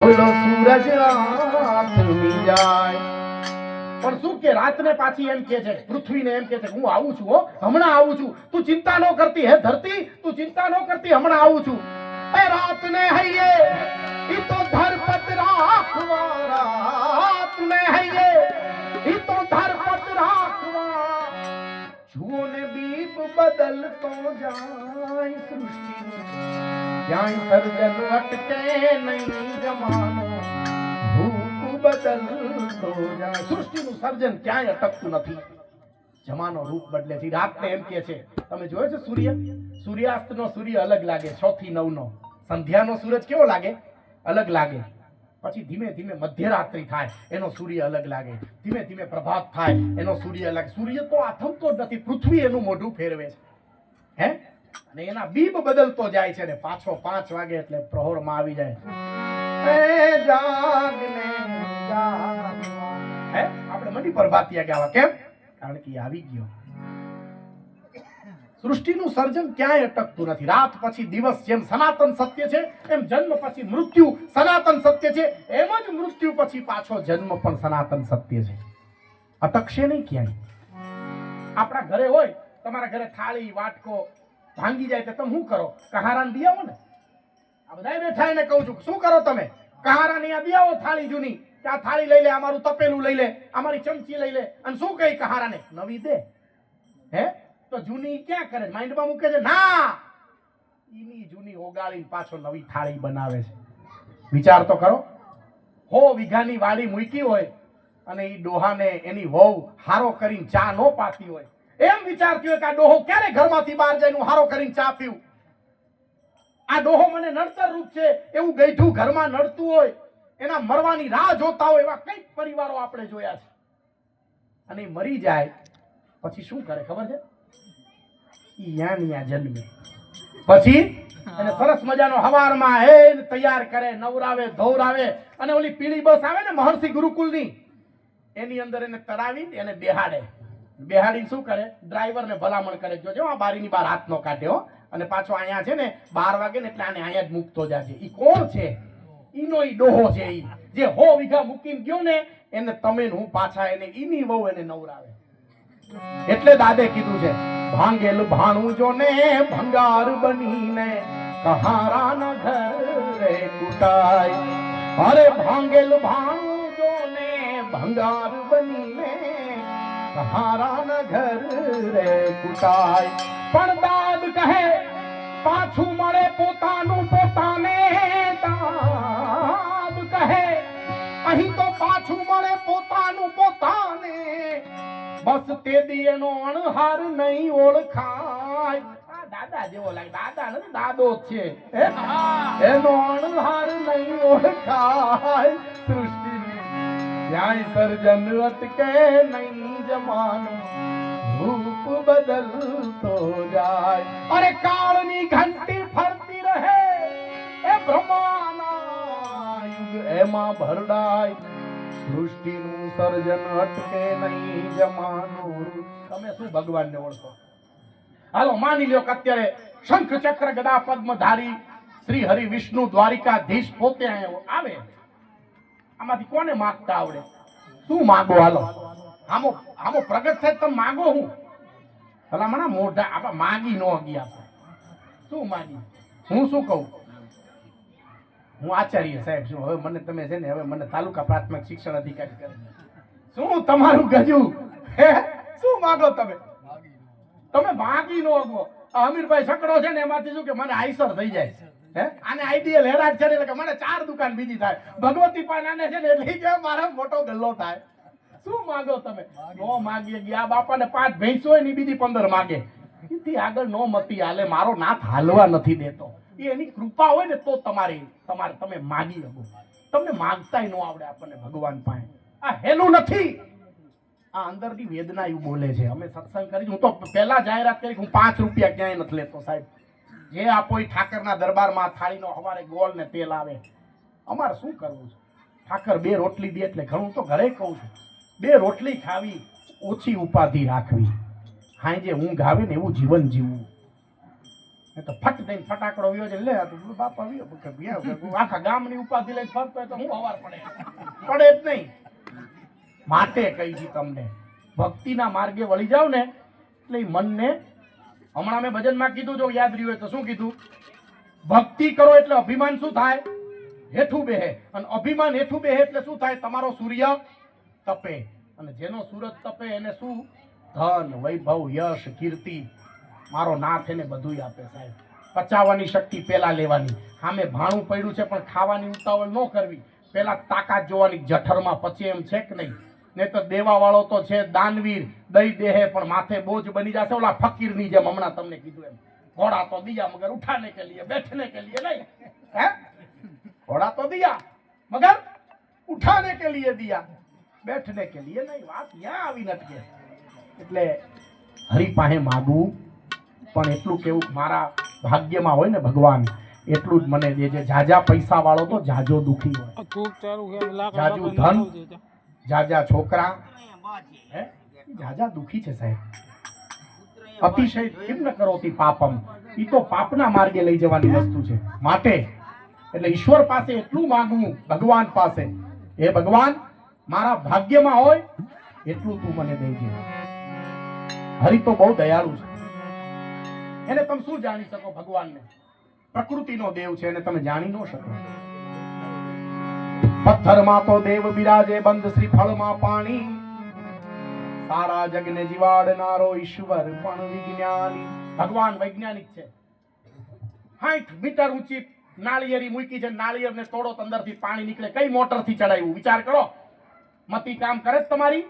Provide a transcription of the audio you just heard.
પણ શું કે રાતને પાછી એમ કે છે? પૃથ્વીને એમ કે છે હું આવું છું, હો. હમણાં આવું છું. તું ચિંતા ન કરતી, હે ધરતી. તું ચિંતા ન કરતી, હમણાં આવું છું. એ રાતને હૈયે. ઈ તો ધરપત રાખવા, રાતને હૈયે. ઈ તો ધરપત રાખવા. જુઓ ને બીપ બદલતો જાય સૃષ્ટિ ક્યાંય સર્જન અટકે નહીં જમાનો. રૂપ બદલતો જાય સૃષ્ટિનું સર્જન ક્યાંય અટકતું નથી. જમાનો રૂપ બદલે છે રાતને એમ કે છે, તમે જોયો છે સૂર્ય? સૂર્યાસ્તનો સૂર્ય અલગ લાગે છ થી નવનો. સંધ્યાનો સૂરજ કેવો લાગે? અલગ લાગે. પછી ધીમે ધીમે મધ્યરાત્રિ થાય, એનો સૂર્ય અલગ લાગે. ધીમે ધીમે પ્રભાત થાય, એનો સૂર્ય અલગ. સૂર્ય તો આથમતો જ નથી, પૃથ્વી એનું મોઢું ફેરવે છે. હે? અને એના બીબ બદલતો જાય છે ને પાછો પાંચ વાગે એટલે પ્રહોરમાં આવી જાય આપણે મંડી પ્રભાતિયા ગાવા કેમ? કારણ કે આવી ગયો. સૃષ્ટિનું સર્જન ક્યાંય અટકતું નથી. રાત પછી દિવસ જેમ સનાતન સત્ય છે, એમ જન્મ પછી મૃત્યુ સનાતન સત્ય છે, એમ જ મૃત્યુ પછી પાછો જન્મ પણ સનાતન સત્ય છે. અટકશે નહીં ક્યાંય. આપણા ઘરે હોય, તમારા ઘરે થાળી, વાટકો ભાંગી જાય તો તમે શું કરો? કહારાને બી આવો ને? આ બધા બેઠા એને કહું છું, શું કરો તમે? કહારાની આ બી આવો થાળી જૂની. કે આ થાળી લઈ લે અમારું તપેલું લઈ લે અમારી ચમચી લઈ લે. અને શું કહી કહારાને? નવી દે. હે? તો જૂની ક્યાં કરે? માઇન્ડમાં મૂકે છે, ના! એની જૂની ઓગાળીને પાછો નવી થાળી બનાવે છે. વિચાર તો કરો. હો વીઘાની વાડી મૂકી હોય અને એ ડોહાને એની વહુ હારો કરીને ચા નો પાતી હોય. એમ વિચારતી હોય કે આ ડોહો ક્યારે ઘરમાંથી બહાર જાય હું હારો કરીને ચા પીવું આ ડોહો મને નડતર રૂપ છે, એવું ગઈઠું ઘરમાં નડતું હોય, એના મરવાની રાહ જોતા હોય એવા કંઈક પરિવારો આપણે જોયા છે. અને મરી જાય, પછી શું કરે ખબર છે? જન્મે. પછી એને સરસ મજાનો હવારમાં હે તૈયાર કરે, નવરાવે ધોરાવે અને ઓલી પીળી બસ આવે ને મહર્ષિ ગુરુકુલની, એની અંદર એને તરાવી એને બેહાડે. બેહાડીને શું કરે? ડ્રાઈવરને ભલામણ કરે. જોજો આ બારીની બહાર હાથ નો કાઢ્યો અને પાછો અહીંયા છે ને, બાર વાગે ને એટલે આને અહીંયા જ મૂકતો જાજે. ઈ કોણ છે? ઈનો ઈ ડોહો છે ઈ. જે હો વીઘા મૂકીને ગયો ને, એને તમે હું પાછા એને ઈની વહુ એને નવરાવે. એટલે દાદે કીધું છે, ભાંગેલ ભાણું જો ને ભંગાર બનીને કહારા ન ઘર રે કુટાય. અરે ભાંગેલ ભાણું જો ને ભંગાર બનીને કહારા ન ઘર રે કુટાય. પણ દાદ કહે પાછું મળે પોતાનું પોતાને દાદ. કહે અહીં તો પાછું મળે પોતાનું પોતાને. બસ તે દી એનો અણહાર નહીં ઓળખાય. દાદા જેવો લાગે. દાદા નથી દાદો છે. એનો અણહાર નહીં ઓળખાય. સૃષ્ટિની ક્યાંય સર્જન અટકે નહીં જમાનો. રૂપ બદલતો જાય. અરે કાળની ઘંટી ફરતી રહે, એ બ્રહ્માના યુગ એમાં ભરડાય. સૃષ્ટિનું સર્જન અટકે નહીં જમાનું. તમે શું ભગવાનને ઓળખો? હાલો, માની લ્યો કે અત્યારે શંખ ચક્ર ગદા પદ્મધારી શ્રી હરિ વિષ્ણુ દ્વારિકાધીશ પોતે આવે? આમાંથી કોને માગતા આવડે? શું માગો હાલો? આમો આમો પ્રગટ થાય તમે માગો હું. ભલામણા મોઢા આપણે માગી ન આપણે. શું માગી? હું શું કહું? હું આચાર્ય સાહેબ છું. હવે મને તમે છે ને, હવે મને તાલુકા પ્રાથમિક શિક્ષણ અધિકારી કરે શું તમારું ગજું? હે? શું માગો તમે? તમે માગી નો અગો અમીરભાઈ છકડો છે ને, એમાંથી શું કે, મને આઈસર થઈ જાય હે? આને આઈડિયલ હેરાન છે એટલે કે મને ચાર દુકાન બીજી થાય. ભગવતી પાનાને છે ને એટલે કે મારે મોટો ગલ્લો થાય. શું માગો તમે? નો માગીએ. ગયા બાપાને પાંચ ભેંસ હોય ને બીજી પંદર માગે. એથી આગળ નો મતી હાલે. મારો નાથ હાલવા નથી દેતો. એ એની કૃપા હોય ને તો તમારી તમારે તમે માગી શકો. તમને માગતાય ન આવડે આપણને ભગવાન પાસે. આ હેલું નથી. આ અંદરથી વેદના એવું બોલે છે. અમે સત્સંગ કરી હું તો પહેલા જાહેરાત કરી હું પાંચ રૂપિયા ક્યાંય નથી લેતો સાહેબ. જે આપોય ઠાકરના દરબારમાં થાળીનો અમારે ગોળ ને તેલ આવે. અમારે શું કરવું છે? ઠાકર બે રોટલી દે એટલે ઘણું તો ઘરે કહું છું. બે રોટલી ખાવી, ઓછી ઉપાધિ રાખવી. હાંજે ઊંઘ આવે ને એવું જીવન જીવવું. એ તો ફટ દઈને ફટાકડો વ્યો છે. લે બાપા વ્યો. આખા ગામની ઉપાધિ લઈને ફરતો તો હું અવાર પડે? પડે જ નહીં. માટે કહી છી તમને, ભક્તિના માર્ગે વળી જાવ ને, એટલે મનને હમણાં મેં ભજનમાં કીધું, જો યાદ રહ્યું હોય તો શું કીધું? ભક્તિ કરો એટલે અભિમાન શું થાય? હેઠું બેહે. અને અભિમાન હેઠું બેહે એટલે શું થાય? તમારો સૂર્ય તપે. અને જેનો સૂરજ તપે એને શું? ધન, વૈભવ, યશ, કીર્તિ. મારો નાથ એને બધુંય આપે સાહેબ. પચાવવાની શક્તિ પેલા લેવાની. સામે ભાણું પડ્યું છે, પણ ખાવાની ઉતાવળ ન કરવી. પેલા તાકાત જોવાની જઠરમાં પછી એમ છે કે નહીં? ને તો દેવા વાળો તો છે દાનવીર. દઈ દેહે પણ માથે બોજ બની જશે. ઓલા ફકીરની જેમ હમણાં તમને કીધું એમ. ઘોડા તો દિયા મગર ઉઠાને કે લીએ બેઠને કે લીએ નહીં. હે? ઘોડા તો દિયા મગર ઉઠાને કે લીએ દિયા. બેઠને કે લીએ નહીં. વાત ક્યાં આવી નથી એટલે હરી પાસે માગવું પણ એટલું કેવું મારા ભાગ્યમાં હોય ને ભગવાન એટલું જ મને દેજે. જાજા પૈસા વાળો તો જાજો દુખી હોય. જાજુ ધન? જાજા છોકરા હે? જાજા દુખી છે સાહેબ. અતિશય કેમ ન કરોતી પાપમ. એ તો પાપના માર્ગે લઈ જવાની વસ્તુ છે. માટે એટલે ઈશ્વર પાસે એટલું માંગવું ભગવાન પાસે. એ ભગવાન મારા ભાગ્યમાં હોય એટલું તું મને દેજે. હરિ તો બહુ દયાળુ છે. એને તમે શું જાણી શકો ભગવાનને? પ્રકૃતિનો દેવ છે એને તમે જાણી ન શકો. પથ્થરમાં તો દેવ બિરાજે બંધ શ્રી ફળમાં પાણી. સારા જગને જીવાડનારો ઈશ્વર પણ વિજ્ઞાની. ભગવાન વૈજ્ઞાનિક છે. સાઠ મીટર ઊંચી નાળિયેરી મૂકી છે. નાળિયેરને તોડો તો અંદરથી પાણી નીકળે. કઈ મોટરથી ચડાવ્યું? વિચાર કરો. મતી કામ કરે તમારી.